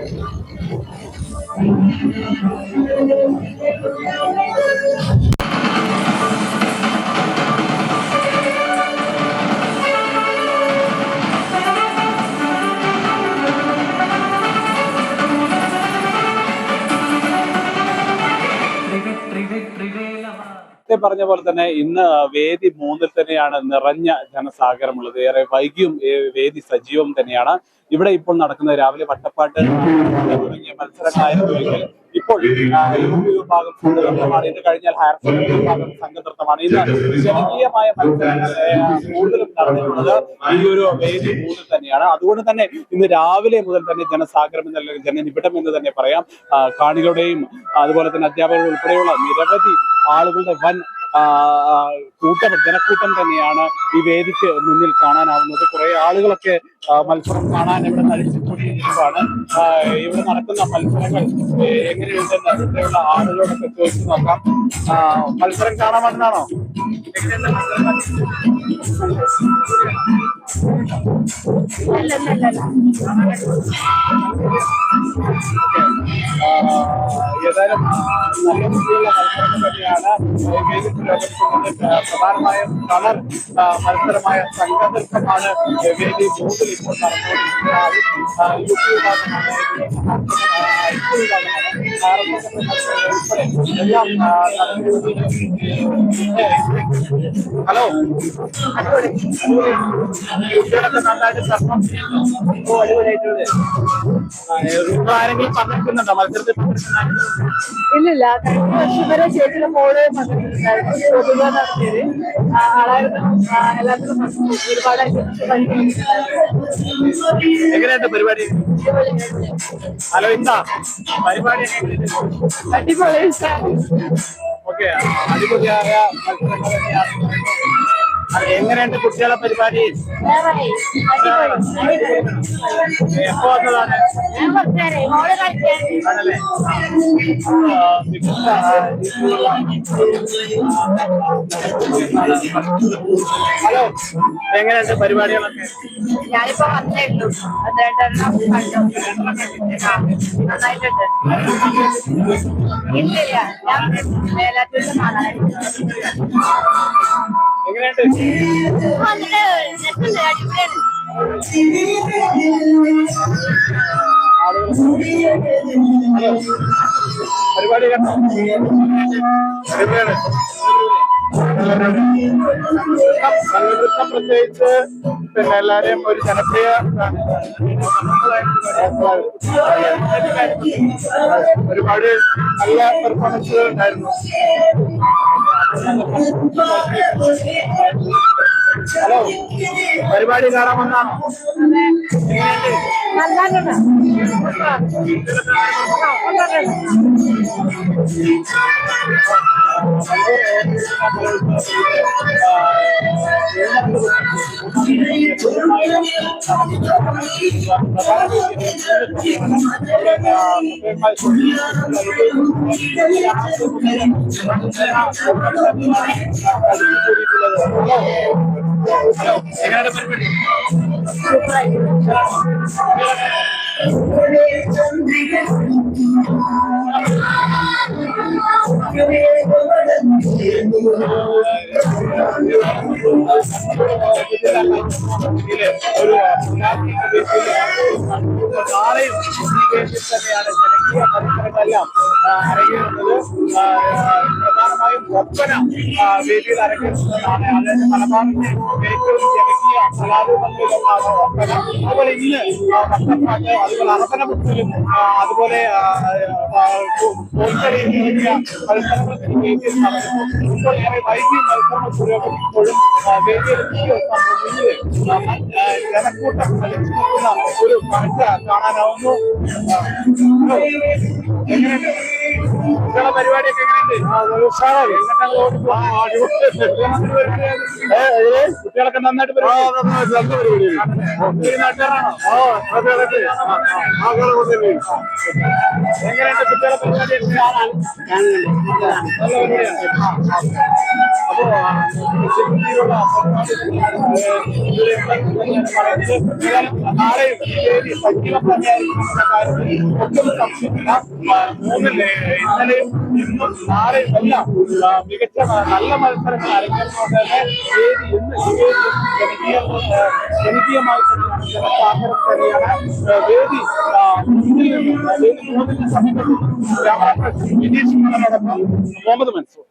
はい。നേരത്തെ പറഞ്ഞ പോലെ തന്നെ ഇന്ന് വേദി മൂന്നിൽ തന്നെയാണ് നിറഞ്ഞ ജനസാഗരമുള്ളത്. ഏറെ വൈകിയും വേദി സജീവം തന്നെയാണ്. ഇവിടെ ഇപ്പോൾ നടക്കുന്ന രാവിലെ വട്ടപ്പാട്ട് തുടങ്ങിയ മത്സരങ്ങളായിരുന്നു ഇപ്പോൾ വിഭാഗം സംഘനൃത്തമാണ് ഇത് കഴിഞ്ഞാൽ ഹയർ സെക്കൻഡറി വിഭാഗം സംഘനൃത്തമാണ് ഇന്ന് ജനകീയമായ മത്സരങ്ങൾ കൂടുതലും നടന്നിട്ടുള്ളത് ഈ ഒരു വേദി മൂന്നിൽ തന്നെയാണ്. അതുകൊണ്ട് തന്നെ ഇന്ന് രാവിലെ മുതൽ തന്നെ ജനസാഗരം എന്നല്ല ജനനിബിഡം എന്ന് തന്നെ പറയാം. കാണികളുടെയും അതുപോലെ തന്നെ അധ്യാപകരുടെ ഉൾപ്പെടെയുള്ള നിരവധി ആളുകളുടെ വൻ കൂട്ടം ജനക്കൂട്ടം തന്നെയാണ് ഈ വേദിക്ക് മുന്നിൽ കാണാനാവുന്നത്. കുറെ ആളുകളൊക്കെ മത്സരം കാണാൻ ഇവിടെ നടിച്ചുകൂടിയിരിക്കുകയാണ് ആ, ഇവിടെ നടക്കുന്ന മത്സരങ്ങൾ എങ്ങനെയുണ്ടെന്ന് ഇവിടെയുള്ള ആളുകളോടൊക്കെ ചോദിച്ചു നോക്കാം. മത്സരം കാണാൻ ഏതായാലും ആ, നല്ല രീതിയിലുള്ള മത്സരങ്ങൾ തന്നെയാണ് ഈ വേദി പുരോഗമിക്കുന്നത് ആ, പ്രധാനമായും കളർ ആ, മത്സരമായ സംഘനൃത്തമാണ് വേദി മൂന്നിൽ ഇപ്പോൾ നടന്നുകൊണ്ടിരിക്കുന്നത് ആ, യു പി വിഭാഗമാണ് ആ, ഐക്യ വിഭാഗമാണ് ഭാരത ഉൾപ്പെടെ എല്ലാം ആ, നടന്നുകൊണ്ടിരിക്കുന്നത്. ഹലോ. കുട്ടികളൊക്കെ നന്നായിട്ട് പെർഫോം ചെയ്യുന്നു അടിപൊളിയായിട്ടുണ്ട് നിങ്ങൾ ആരെങ്കിലും പങ്കെടുക്കുന്നുണ്ടോ മത്സരത്തിൽ ഇല്ലില്ല കഴിഞ്ഞ വർഷം വരെ ചേച്ചിയുടെ മോൾ പങ്കെടുത്തിട്ടുണ്ടായിരുന്നു നടത്തിയത്. ആളായിരുന്നു. പങ്കെടുത്തു. ഒരുപാട് എങ്ങനെയുണ്ട് പരിപാടി? ഹലോ എന്താ? പരിപാടി അടിപൊളി ഓക്കെ അടിപൊളിയായ മത്സരങ്ങൾ തന്നെയാണ് അത് എങ്ങനെയുണ്ട് കുട്ടികളെ പരിപാടി. എപ്പോ വന്നതാണ്? ഹലോ എങ്ങനെയുണ്ട് പരിപാടികളൊക്കെ? ഞാനിപ്പോ വന്നേ ഉള്ളൂ നന്നായിട്ടുണ്ട്. ഇല്ലില്ല ഞാൻ മേലാറ്റൂരിൽ കാണാനായിട്ട് പരിപാടി നൃത്തം പ്രത്യേകിച്ച് പിന്നെ എല്ലാരെയും ഒരു ജനപ്രിയ ഒരുപാട് നല്ല പെർഫോമൻസുകൾ ഉണ്ടായിരുന്നു I'm Oh, my God. പരിപാടി കാണാൻ വന്നാണോ എങ്ങനെയുണ്ട് നല്ലോണം എങ്ങനെയാണ് പരിപാടി ഒരു പ്രധാനമായും ഒപ്പന വേദിയിൽ മലബാറിന്റെ ഏറ്റവും അതുപോലെ ഇന്ന് അതുപോലെ അതുപോലെ മുന്നിൽ ആ, ആ, ജനക്കൂട്ടം ഒരു കാഴ്ച കാണാനാവുന്നു കുട്ടികളെ പരിപാടിയൊക്കെ കുട്ടികളൊക്കെ നന്നായിട്ട് പരിപാടി എങ്ങനെയുണ്ട് കുട്ടികളെ പരിപാടിയാണ് അപ്പോ ഈ വേദി സജീവമായിരിക്കുന്ന കാര്യത്തിൽ ഒട്ടും സംശയമില്ല മൂന്നിൽ ഇന്നലെയും ഇന്നും നാളെയും എല്ലാം മികച്ച നല്ല മത്സരങ്ങൾ അരങ്ങേറുന്നതുകൊണ്ട് തന്നെ വേദി ഇന്ന് ജനകീയ ജനകീയമായി തന്നെയാണ് ജനസാഗരം തന്നെയാണ്. വേദി വേദി സമീപത്ത് ക്യാമറ വിനീഷ് മുഹമ്മദ് മൻസൂർ.